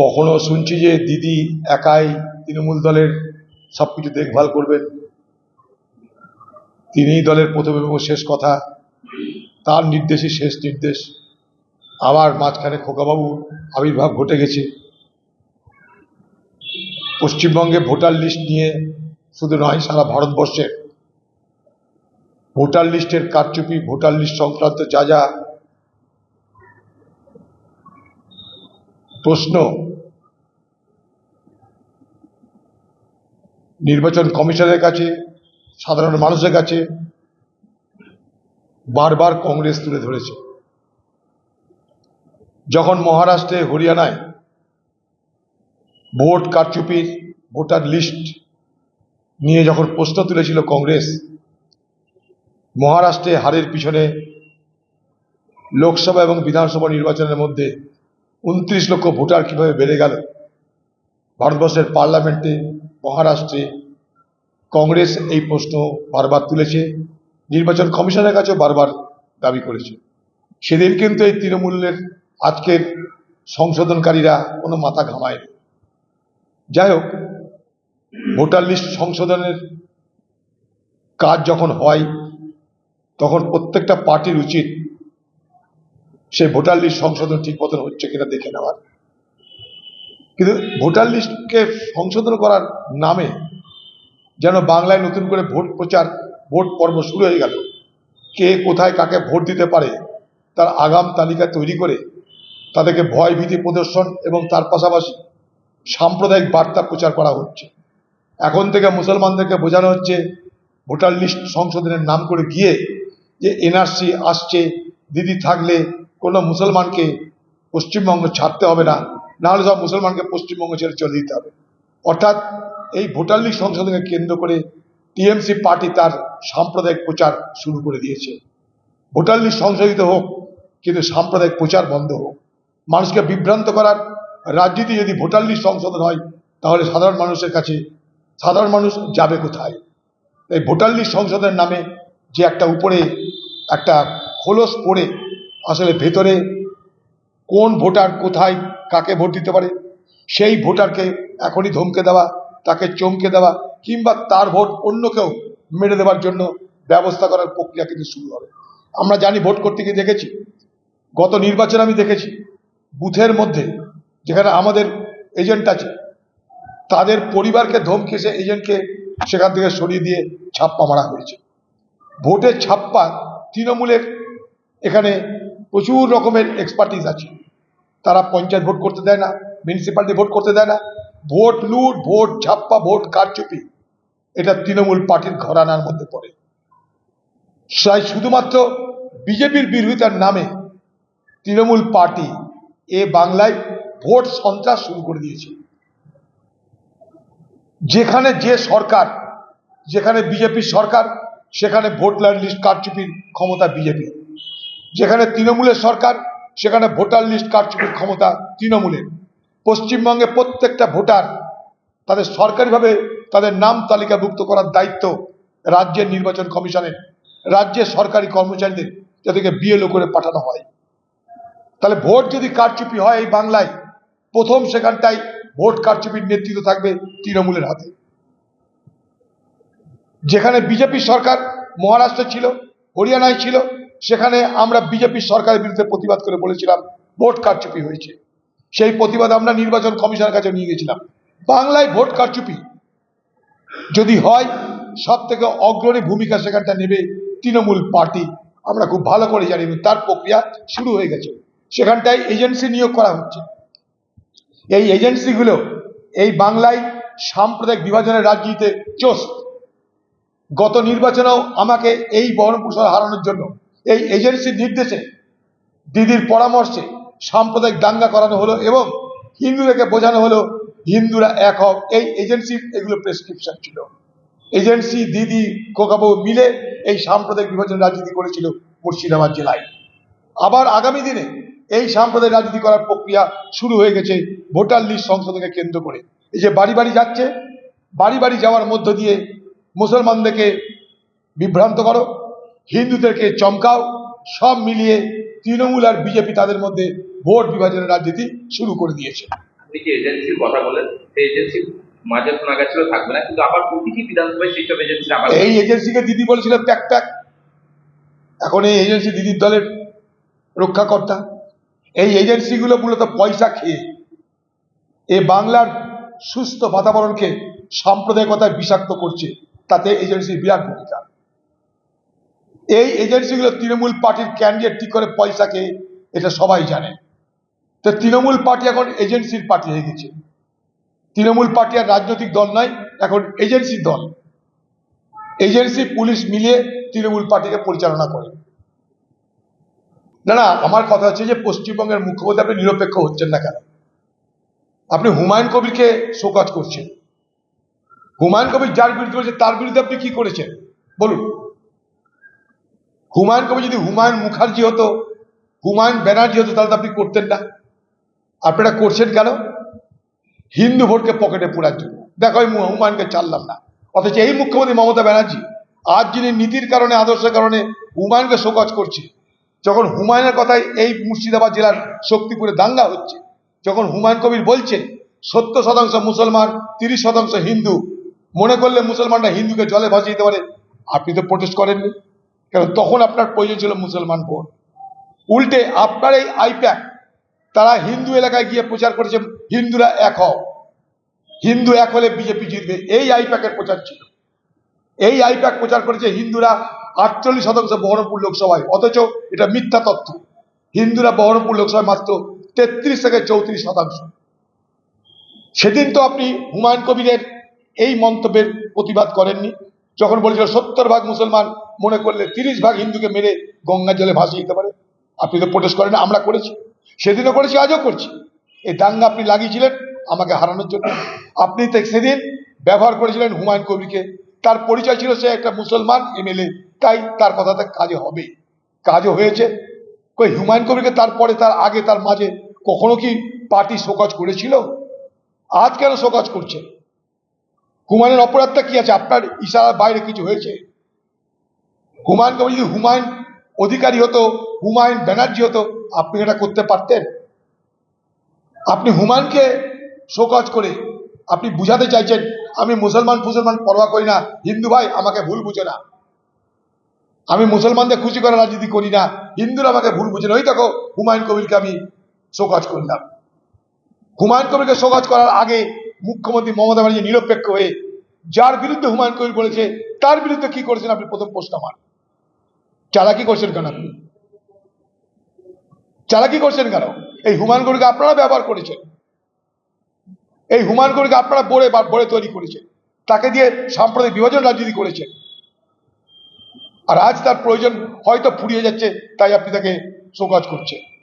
কখনো শুনছি যে দিদি একাই তৃণমূল দলের সব কিছু দেখভাল করবেন। তিনিই দলের প্রথম এবং শেষ কথা। তার নির্দেশই শেষ নির্দেশ। আবার মাঝখানে খোকাবাবু আবির্ভাব ঘটে গেছে। পশ্চিমবঙ্গে ভোটার লিস্ট নিয়ে শুধু নয়, সারা ভারতবর্ষের ভোটার লিস্টের কারচুপি, ভোটার লিস্ট সংক্রান্ত যা যা প্রশ্ন নির্বাচন কমিশনের কাছে, সাধারণ মানুষের কাছে বারবার কংগ্রেস তুলে ধরেছে। যখন মহারাষ্ট্রে, হরিয়ানায় ভোট কারচুপির, ভোটার লিস্ট নিয়ে যখন প্রশ্ন তুলেছিল কংগ্রেস, মহারাষ্ট্রে হারের পিছনে লোকসভা এবং বিধানসভা নির্বাচনের মধ্যে উনত্রিশ লক্ষ ভোটার কীভাবে বেড়ে গেল? ভারতবর্ষের পার্লামেন্টে মহারাষ্ট্রে কংগ্রেস এই প্রশ্ন বারবার তুলেছে, নির্বাচন কমিশনের কাছেও বারবার দাবি করেছে। সেদিন কিন্তু এই তৃণমূলের আজকের সংশোধনকারীরা কোনো মাথা ঘামায়নি। যাই হোক, ভোটার লিস্ট সংশোধনের কাজ যখন হয়, তখন প্রত্যেকটা পার্টির উচিত সে ভোটার লিস্ট সংশোধন ঠিক মতন হচ্ছে কিনা দেখে নেওয়ার। কিন্তু ভোটার লিস্টকে সংশোধন করার নামে যেন বাংলায় নতুন করে ভোট প্রচার, ভোট পর্ব শুরু হয়ে গেল। কে কোথায় কাকে ভোট দিতে পারে, তার আগাম তালিকা তৈরি করে তাদেরকে ভয় ভীতি প্রদর্শন এবং তার পাশাপাশি সাম্প্রদায়িক বার্তা প্রচার করা হচ্ছে। এখন থেকে মুসলমানদেরকে বোঝানো হচ্ছে, ভোটার লিস্ট সংশোধনের নাম করে গিয়ে যে এনআরসি আসছে, দিদি থাকলে কোনো মুসলমানকে পশ্চিমবঙ্গ ছাড়তে হবে না। নাহলে সব মুসলমানকে পশ্চিমবঙ্গ ছেড়ে চলে দিতে হবে। অর্থাৎ এই ভোটার লিস্ট সংশোধনকে কেন্দ্র করে টিএমসি পার্টি তার সাম্প্রদায়িক প্রচার শুরু করে দিয়েছে। ভোটার লিস্ট সংশোধিত হোক, কিন্তু সাম্প্রদায়িক প্রচার বন্ধ হোক। মানুষকে বিভ্রান্ত করার রাজনীতি যদি ভোটার লিস্ট সংশোধন হয়, তাহলে সাধারণ মানুষের কাছে, সাধারণ মানুষ যাবে কোথায়? এই ভোটার লিস্ট সংশোধনের নামে যে একটা উপরে, একটা খোলস পড়ে আসলে ভেতরে কোন ভোটার কোথায় কাকে ভোট দিতে পারে? সেই ভোটারকে এখনই ধমকে দেওয়া, তাকে চমকে দেওয়া কিংবা তার ভোট অন্য কেউ মেরে দেওয়ার জন্য ব্যবস্থা করার প্রক্রিয়া কিন্তু শুরু হবে। আমরা জানি ভোট করতে গিয়ে দেখেছি, গত নির্বাচন আমি দেখেছি, বুথের মধ্যে যেখানে আমাদের এজেন্ট আছে, তাদের পরিবারকে ধমকে সে এজেন্টকে সেখান থেকে সরিয়ে দিয়ে ছাপ্পা মারা হয়েছে। ভোটের ছাপ্পা তৃণমূলের এখানে প্রচুর রকমের এক্সপার্টিস আছে। তারা পঞ্চায়েত ভোট করতে দেয় না মিউনিসিপ্যালিটি ভোট করতে দেয় না। ভোট লুট, ভোট ছাপ্পা ভোট কারচুপি, এটা তৃণমূল পার্টির ঘরানার মধ্যে পড়ে। তাই শুধুমাত্র বিজেপির বিরোধিতার নামে তৃণমূল পার্টি এ বাংলায় ভোট সন্ত্রাস শুরু করে দিয়েছে। যেখানে যে সরকার, যেখানে বিজেপির সরকার, সেখানে ভোট লাইন লিস্ট কারচুপির ক্ষমতা বিজেপি যেখানে তৃণমূলের সরকার সেখানে ভোটার লিস্ট কারচুপির ক্ষমতা তৃণমূলের। পশ্চিমবঙ্গে প্রত্যেকটা ভোটার তাদের সরকারিভাবে তাদের নাম তালিকাভুক্ত করার দায়িত্ব রাজ্যের নির্বাচন কমিশনের, রাজ্যের সরকারি কর্মচারীদের যাদেরকে বিএলও করে পাঠানো হয়। তাহলে ভোট যদি কারচুপি হয় এই বাংলায়, প্রথম সেখানটাই ভোট কারচুপির নেতৃত্ব থাকবে তৃণমূলের হাতে। যেখানে বিজেপি সরকার মহারাষ্ট্রে ছিল, হরিয়ানায় ছিল সেখানে আমরা বিজেপি সরকারের বিরুদ্ধে প্রতিবাদ করে বলেছিলাম, ভোট কারচুপি হয়েছে। সেই প্রতিবাদ আমরা নির্বাচন কমিশনের কাছে নিয়ে গেছিলাম। বাংলায় ভোট কারচুপি যদি হয় সব থেকে অগ্রণী ভূমিকা সেখানটা নেবে তৃণমূল পার্টি। আমরা খুব ভালো করে জানি তার প্রক্রিয়া শুরু হয়ে গেছে। সেখানটায় এজেন্সি নিয়োগ করা হচ্ছে। এই এজেন্সিগুলো এই বাংলায় সাম্প্রদায়িক বিভাজনের রাজনীতিতে চোষ গত নির্বাচনেও আমাকে এই বহরমপুর শহর হারানোর জন্য এই এজেন্সির নির্দেশে দিদির পরামর্শে সাম্প্রদায়িক দাঙ্গা করানো হলো এবং হিন্দুদেরকে বোঝানো হলো, হিন্দুরা এক হোক এই এজেন্সির এগুলো প্রেসক্রিপশন ছিল। এজেন্সি দিদি খোকাবাবু মিলে এই সাম্প্রদায়িক বিভাজন রাজনীতি করেছিল মুর্শিদাবাদ জেলায়। আবার আগামী দিনে এই সাম্প্রদায়িক রাজনীতি করার প্রক্রিয়া শুরু হয়ে গেছে ভোটার লিস্ট সংশোধনকে কেন্দ্র করে। এই যে বাড়ি বাড়ি যাচ্ছে, বাড়ি বাড়ি যাওয়ার মধ্য দিয়ে মুসলমানদেরকে বিভ্রান্ত করো। হিন্দুদেরকে চমকাও সব মিলিয়ে তৃণমূল আর বিজেপি তাদের মধ্যে ভোট বিভাজনের রাজনীতি শুরু করে দিয়েছে। এজেন্সির কথা বলেন? সেই এজেন্সির মাঝে শোনা গেছিল থাকবে না। কিন্তু আবার প্রতিটি বিধানসভায় সেই সব এজেন্সির আবার এই এজেন্সিকে দিদি বলেছিল প্যাক প্যাক এখন এই এজেন্সি দিদির দলের রক্ষাকর্তা। এই এজেন্সিগুলো মূলত পয়সা খেয়ে। এ বাংলার সুস্থ বাতাবরণকে সাম্প্রদায়িকতায় বিষাক্ত করছে। তাতে এজেন্সির বিরাট ভূমিকা। এই এজেন্সিগুলো তৃণমূল পার্টির ক্যান্ডিডেট ঠিক করে পয়সা খেয়ে এটা সবাই জানে। তো তৃণমূল পার্টি এখন এজেন্সির পার্টি হয়ে গেছে। তৃণমূল পার্টি আর রাজনৈতিক দল নয় এখন এজেন্সির দল। এজেন্সি পুলিশ মিলিয়ে তৃণমূল পার্টিকে পরিচালনা করে। না না আমার কথা হচ্ছে যে পশ্চিমবঙ্গের মুখ্যমন্ত্রী আপনি নিরপেক্ষ হচ্ছেন না কেন? আপনি হুমায়ুন কবিরকে শোকাজ করছেন। হুমায়ুন কবির যার বিরুদ্ধে করেছে তার বিরুদ্ধে আপনি কি করেছেন? বলুন। হুমায়ুন কবির যদি হুমায়ুন মুখার্জি হতো, হুমায়ুন ব্যানার্জি হতো, তাহলে তো আপনি করতেন না। আপনারা করছেন কেন? হিন্দু ভোটকে পকেটে পোড়ার জন্য। দেখো, আমি হুমায়ুনকে চাললাম না। অথচ এই মুখ্যমন্ত্রী মমতা ব্যানার্জি, আজ যিনি নীতির কারণে, আদর্শের কারণে হুমায়ুনকে শোকজ করছে, যখন হুমায়ুনের কথায় এই মুর্শিদাবাদ জেলার শক্তিপুরে দাঙ্গা হচ্ছে, যখন হুমায়ুন কবির বলছেন, সত্তর শতাংশ মুসলমান, তিরিশ শতাংশ হিন্দু, মনে করলে মুসলমানরা হিন্দুকে জলে ভাসিয়ে দিতে পারে, আপনি তো প্রোটেস্ট করেননি। কারণ তখন আপনার প্রয়োজন ছিল মুসলমান ভোট। উল্টে আপনার এই আইপ্যাক, তারা হিন্দু এলাকায় গিয়ে প্রচার করেছে, হিন্দুরা এক হও। হিন্দু এক হলে বিজেপি জিতবে। এই আইপ্যাকের প্রচার ছিল। এই আইপ্যাক প্রচার করেছে হিন্দুরা আটচল্লিশ শতাংশ বহরমপুর লোকসভায়, অথচ এটা মিথ্যা তথ্য। হিন্দুরা বহরমপুর লোকসভায় মাত্র তেত্রিশ থেকে চৌত্রিশ শতাংশ। সেদিন তো আপনি হুমায়ুন কবিরের এই মন্তব্যের প্রতিবাদ করেননি। যখন বলেছিল সত্তর ভাগ মুসলমান মনে করলে তিরিশ ভাগ হিন্দুকে মেরে গঙ্গা জলে ভাসিয়ে দিতে পারে। আপনি তো প্রোটেস্ট করেন, আমরা করেছি। সেদিনও করেছি, আজও করছি। এই দাঙ্গা আপনি লাগিয়েছিলেন, আমাকে হারানোর জন্য। আপনি সেদিন ব্যবহার করেছিলেন হুমায়ুন কবিরকে। তার পরিচয় ছিল সে একটা মুসলমান এমএলএ, তাই তার কথাতে কাজে হবে। কাজও হয়েছে। কই, হুমায়ুন কবিরকে তারপরে, তার আগে, তার মাঝে কখনো কি পার্টি শোকজ করেছিল? আজ কেন শোকজ করছে। হুমায়ুনের অপরাধটা কি আছে? আপনার ইশারার বাইরে কিছু হয়েছে? হুমায়ুন কবির যদি হুমায়ুন অধিকারী হতো, হুমায়ুন ব্যানার্জি হতো, আপনি এটা করতে পারতেন? আপনি হুমায়ুনকে শোকজ করে আপনি বুঝাতে চাইছেন, আমি মুসলমান মুসলমান পরোয়া করি না, হিন্দু ভাই আমাকে ভুল বুঝে না। আমি মুসলমানদের খুশি করার রাজনীতি করি না, হিন্দুরা আমাকে ভুল বুঝে না। ওই দেখো, হুমায়ুন কবিরকে আমি শোকজ করলাম। হুমায়ুন কবিরকে শোকজ করার আগে মুখ্যমন্ত্রী মমতা ব্যানার্জি নিরপেক্ষ হয়ে, যার বিরুদ্ধে হুমায়ুন কবির বলেছে তার বিরুদ্ধে কি করেছেন আপনি প্রথম প্রশ্ন আমার। চালাকি করছেন কেন আপনি? চালাকি করছেন কেন? এই হুমান গরুকে আপনারা ব্যবহার করেছেন। এই হুমান গুরুকে আপনারা বড়ে বড়ে তৈরি করেছেন। তাকে দিয়ে সাম্প্রদায়িক বিভাজন রাজনীতি করেছেন। আর আজ তার প্রয়োজন হয়তো ফুরিয়ে যাচ্ছে, তাই আপনি তাকে শোকাজ করছেন।